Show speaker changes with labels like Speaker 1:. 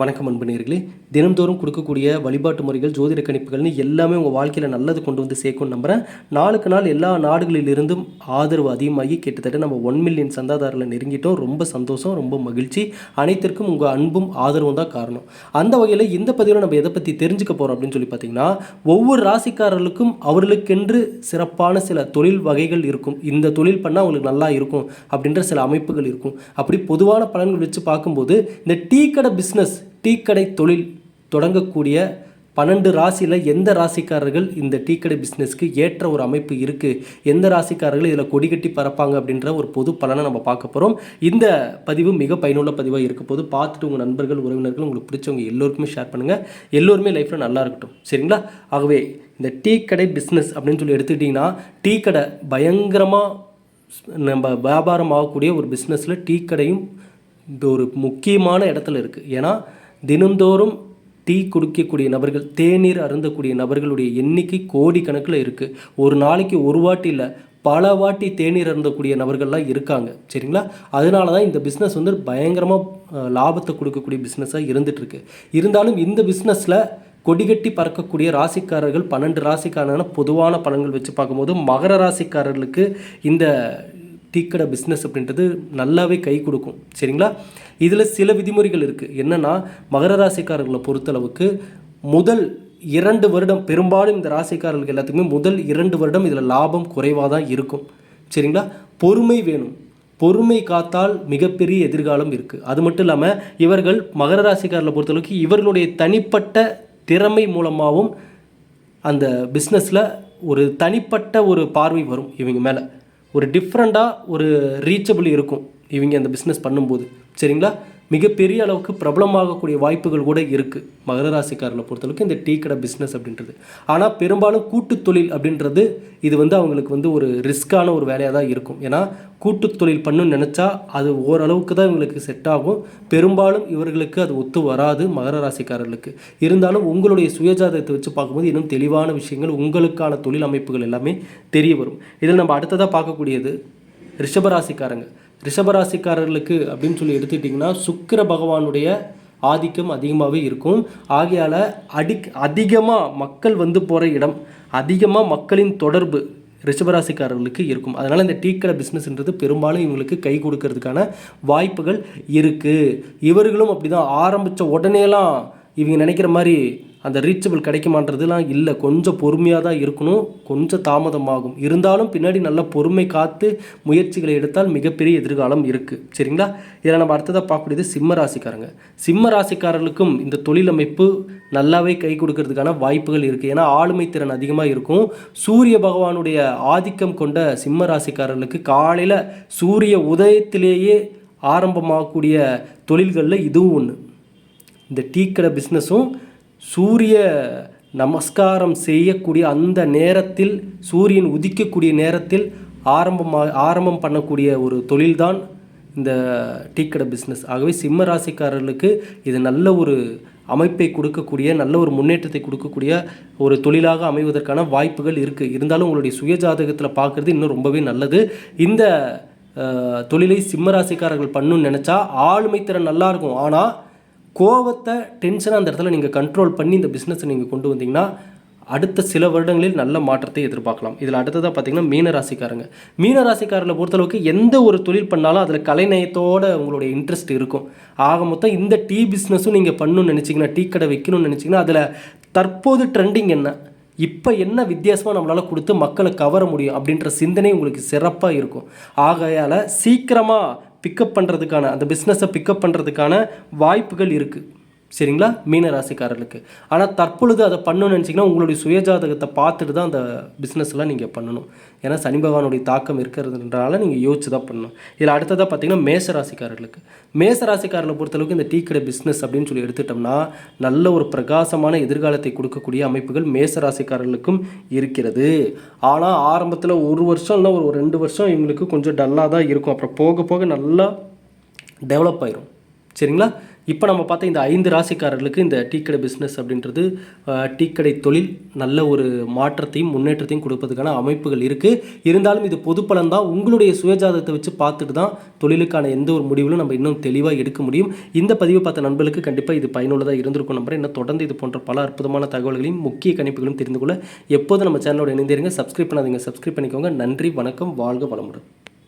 Speaker 1: வணக்கம் அன்பு நேயர்களே தினம்தோறும் கொடுக்கக்கூடிய வழிபாட்டு முறைகள் ஜோதிட கணிப்புகள்னு எல்லாமே உங்கள் வாழ்க்கையில் நல்லது கொண்டு வந்து சேர்க்கும்னு நம்புகிறேன் நாளுக்கு நாள் எல்லா நாடுகளிலிருந்தும் ஆதரவு அதிகமாகி கிட்டத்தட்ட நம்ம ஒன் மில்லியன் சந்தாதாரில் நெருங்கிட்டோம். ரொம்ப சந்தோஷம் ரொம்ப மகிழ்ச்சி. அனைத்திற்கும் உங்கள் அன்பும் ஆதரவும் தான் காரணம். அந்த வகையில் இந்த பதிவில் நம்ம எதை பற்றி தெரிஞ்சுக்க போகிறோம் அப்படின்னு சொல்லி பார்த்தீங்கன்னா ஒவ்வொரு ராசிக்காரர்களுக்கும் அவர்களுக்கென்று சிறப்பான சில தொழில் வகைகள் இருக்கும். இந்த தொழில் பண்ணால் அவங்களுக்கு நல்லா இருக்கும் அப்படின்ற சில அமைப்புகள் இருக்கும். அப்படி பொதுவான பலன்கள் வச்சு பார்க்கும்போது இந்த டீ கடை பிஸ்னஸ் டீக்கடை தொழில் தொடங்கக்கூடிய பன்னெண்டு ராசியில் எந்த ராசிக்காரர்கள் இந்த டீக்கடை பிஸ்னஸ்க்கு ஏற்ற ஒரு அமைப்பு இருக்குது எந்த ராசிக்காரர்கள் இதில் கொடி கட்டி பறப்பாங்க அப்படின்ற ஒரு பொது பலனை நம்ம பார்க்க போகிறோம் இந்த பதிவு மிக பயனுள்ள பதிவாக இருக்க போது பார்த்துட்டு உங்கள் நண்பர்கள் உறவினர்கள் உங்களுக்கு பிடிச்சவங்க எல்லோருக்குமே ஷேர் பண்ணுங்கள் எல்லோருமே லைஃப்பில் நல்லா இருக்கட்டும். சரிங்களா? ஆகவே இந்த டீ கடை பிஸ்னஸ் அப்படின்னு சொல்லி எடுத்துக்கிட்டிங்கன்னா டீ கடை பயங்கரமாக நம்ம வியாபாரம் ஆகக்கூடிய ஒரு பிஸ்னஸில் டீ கடையும் இந்த ஒரு முக்கியமான இடத்துல இருக்குது ஏன்னா தினந்தோறும் டீ குடிக்கக்கூடிய நபர்கள் தேநீர் அருந்தக்கூடிய நபர்களுடைய எண்ணிக்கை கோடி கணக்கில் இருக்குது ஒரு நாளைக்கு ஒரு வாட்டி இல்லை பல வாட்டி தேநீர் அருந்தக்கூடிய நபர்கள்லாம் இருக்காங்க. சரிங்களா? அதனால தான் இந்த பிஸ்னஸ் வந்து பயங்கரமாக லாபத்தை கொடுக்கக்கூடிய பிஸ்னஸாக இருந்துகிட்ருக்கு இருந்தாலும் இந்த பிஸ்னஸில் கொடிகட்டி பறக்கக்கூடிய ராசிக்காரர்கள் பன்னெண்டு ராசிக்காரன பொதுவான பலன்கள் வச்சு பார்க்கும்போது மகர ராசிக்காரர்களுக்கு இந்த டீக்கடை பிஸ்னஸ் அப்படின்றது நல்லாவே கை கொடுக்கும். சரிங்களா? இதில் சில விதிமுறைகள் இருக்குது என்னென்னா மகர ராசிக்காரர்களை பொறுத்தளவுக்கு முதல் இரண்டு வருடம் பெரும்பாலும் இந்த ராசிக்காரர்களுக்கு எல்லாத்துக்குமே முதல் இரண்டு வருடம் இதில் லாபம் குறைவாக தான் இருக்கும். சரிங்களா? பொறுமை வேணும். பொறுமை காத்தால் மிகப்பெரிய எதிர்காலம் இருக்குது அது மட்டும் இல்லாமல் இவர்கள் மகர ராசிக்காரர்களை பொறுத்தளவுக்கு இவர்களுடைய தனிப்பட்ட திறமை மூலமாகவும் அந்த பிஸ்னஸில் ஒரு தனிப்பட்ட ஒரு பார்வை வரும் இவங்க மேலே. ஒரு டிஃப்ரெண்ட்டாக ஒரு ரீச்சபிள் இருக்கும் இவங்க அந்த பிஸ்னஸ் பண்ணும்போது. சரிங்களா? மிகப்பெரிய அளவுக்கு பிரபலமாகக்கூடிய வாய்ப்புகள் கூட இருக்குது மகர ராசிக்காரர்களை பொறுத்தளவுக்கு இந்த டீ கடை பிஸ்னஸ் அப்படின்றது. ஆனால் பெரும்பாலும் கூட்டு தொழில் அப்படின்றது இது வந்து அவங்களுக்கு வந்து ஒரு ரிஸ்க்கான ஒரு வேலையாக தான் இருக்கும். ஏன்னா கூட்டு தொழில் பண்ணணும்னு நினச்சா அது ஓரளவுக்கு தான் இவங்களுக்கு செட் ஆகும். பெரும்பாலும் இவர்களுக்கு அது ஒத்து வராது மகர ராசிக்காரர்களுக்கு. இருந்தாலும் உங்களுடைய சுயஜாதகத்தை வச்சு பார்க்கும்போது இன்னும் தெளிவான விஷயங்கள் உங்களுக்கான தொழில் அமைப்புகள் எல்லாமே தெரிய வரும். இதில் நம்ம அடுத்ததாக பார்க்கக்கூடியது ரிஷபராசிக்காரங்க ரிஷபராசிக்காரர்களுக்கு அப்படின்னு சொல்லி எடுத்துக்கிட்டிங்கன்னா சுக்கிர பகவானுடைய ஆதிக்கம் அதிகமாகவே இருக்கும். ஆகையால் அடிக் அதிகமாக மக்கள் வந்து போகிற இடம் அதிகமாக மக்களின் தொடர்பு ரிஷபராசிக்காரர்களுக்கு இருக்கும். அதனால் இந்த டீக்கடை பிஸ்னஸ்ன்றது பெரும்பாலும் இவங்களுக்கு கை கொடுக்கறதுக்கான வாய்ப்புகள் இருக்குது இவர்களும் அப்படி தான் ஆரம்பித்த உடனேலாம் இவங்க நினைக்கிற மாதிரி அந்த ரீச்சபிள் கிடைக்குமான்றதுலாம் இல்லை. கொஞ்சம் பொறுமையாக தான் இருக்கணும். கொஞ்சம் தாமதமாகும். இருந்தாலும் பின்னாடி நல்ல பொறுமை காத்து முயற்சிகளை எடுத்தால் மிகப்பெரிய எதிர்காலம் இருக்குது சரிங்களா? இதில் நம்ம அடுத்ததாக பார்க்கக்கூடியது சிம்ம ராசிக்காரங்க. சிம்ம ராசிக்காரர்களுக்கும் இந்த தொழில் அமைப்பு நல்லாவே கை கொடுக்கறதுக்கான வாய்ப்புகள் இருக்குது ஏன்னா ஆளுமை திறன் அதிகமாக இருக்கும். சூரிய பகவானுடைய ஆதிக்கம் கொண்ட சிம்ம ராசிக்காரர்களுக்கு காலையில் சூரிய உதயத்திலேயே ஆரம்பமாகக்கூடிய தொழில்களில் இதுவும் ஒன்று இந்த டீக்கடை பிஸ்னஸும் சூரிய நமஸ்காரம் செய்யக்கூடிய அந்த நேரத்தில் சூரியன் உதிக்கக்கூடிய நேரத்தில் ஆரம்பமாக ஆரம்பம் பண்ணக்கூடிய ஒரு தொழில்தான் இந்த டீக்கடை பிஸ்னஸ் ஆகவே சிம்ம ராசிக்காரர்களுக்கு இது நல்ல ஒரு அமைப்பை கொடுக்கக்கூடிய நல்ல ஒரு முன்னேற்றத்தை கொடுக்கக்கூடிய ஒரு தொழிலாக அமைவதற்கான வாய்ப்புகள் இருக்குது இருந்தாலும் உங்களுடைய சுயஜாதகத்தில் பார்க்குறது இன்னும் ரொம்பவே நல்லது. இந்த தொழிலை சிம்மராசிக்காரர்கள் பண்ணுன்னு பண்ணணும்னு நினச்சா ஆளுமை திறன் நல்லா இருக்கும். ஆனால் கோவத்தை டென்ஷனை அந்த இடத்துல நீங்கள் கண்ட்ரோல் பண்ணி இந்த பிஸ்னஸை நீங்கள் கொண்டு வந்தீங்கன்னா அடுத்த சில வருடங்களில் நல்ல மாற்றத்தை எதிர்பார்க்கலாம். இதில் அடுத்ததாக பார்த்தீங்கன்னா மீனராசிக்காரங்க. ராசிக்காரங்க பொறுத்தளவுக்கு எந்த ஒரு தொழில் பண்ணாலும் அதில் கலைநயத்தோட உங்களுடைய இன்ட்ரெஸ்ட் இருக்கும். ஆக மொத்தம் இந்த டீ பிஸ்னஸும் நீங்கள் பண்ணணும்னு நினச்சிங்கன்னா டீ கடை வைக்கணும்னு நினச்சிங்கன்னா அதில் தற்போது ட்ரெண்டிங் என்ன? இப்போ என்ன வித்தியாசமாக நம்மளால் கொடுத்து மக்களை கவர முடியும் அப்படின்ற சிந்தனை உங்களுக்கு சிறப்பாக இருக்கும். ஆகையால் சீக்கிரமாக பிக்கப் பண்ணுறதுக்கான அந்த பிஸ்னஸை பிக்கப் பண்ணுறதுக்கான வாய்ப்புகள் இருக்குது சரிங்களா? மீன ராசிக்காரர்களுக்கு ஆனால் தற்பொழுது அதை பண்ணணும்னு நினச்சிங்கன்னா உங்களுடைய சுயஜாதகத்தை பார்த்துட்டு தான் அந்த பிஸ்னஸ்லாம் நீங்கள் பண்ணணும். ஏன்னா சனி பகவானுடைய தாக்கம் இருக்கிறதுனால நீங்கள் யோசிச்சு தான் பண்ணணும். இதில் அடுத்ததாக பார்த்தீங்கன்னா மேச ராசிக்காரர்களுக்கு மேச ராசிக்காரர்களை பொறுத்தளவுக்கு இந்த டீ கடை பிஸ்னஸ் அப்படின்னு சொல்லி எடுத்துட்டோம்னா நல்ல ஒரு பிரகாசமான எதிர்காலத்தை கொடுக்கக்கூடிய அமைப்புகள் மேச ராசிக்காரர்களுக்கும் இருக்கிறது. ஆனால் ஆரம்பத்தில் ஒரு வருஷம் இல்லை ஒரு ரெண்டு வருஷம் இவங்களுக்கு கொஞ்சம் டல்லாக தான் இருக்கும். அப்புறம் போக போக நல்லா டெவலப் ஆயிரும். சரிங்களா? இப்போ நம்ம பார்த்த இந்த ஐந்து ராசிக்காரர்களுக்கு இந்த டீக்கடை பிஸ்னஸ் அப்படின்றது டீக்கடை தொழில் நல்ல ஒரு மாற்றத்தையும் முன்னேற்றத்தையும் கொடுப்பதுக்கான அமைப்புகள் இருக்குது இருந்தாலும் இது பொது பலன் தான். உங்களுடைய சுயஜாதத்தை வச்சு பார்த்துட்டு தான் தொழிலுக்கான எந்த ஒரு முடிவிலும் நம்ம இன்னும் தெளிவாக எடுக்க முடியும். இந்த பதிவை பார்த்த நண்பர்களுக்கு கண்டிப்பாக இது பயனுள்ளதாக இருந்திருக்கும் நம்புறேன். இன்னும் தொடர்ந்து இது போன்ற பல அற்புதமான தகவல்களையும் முக்கிய கணிப்புகளும் தெரிந்து கொள்ள எப்போதும் நம்ம சேனலோட இணைந்திருங்க. சப்ஸ்கிரைப் பண்ணாதீங்க. சப்ஸ்கிரைப் பண்ணிக்கோங்க. நன்றி வணக்கம். வாழ்க வளமுடன்.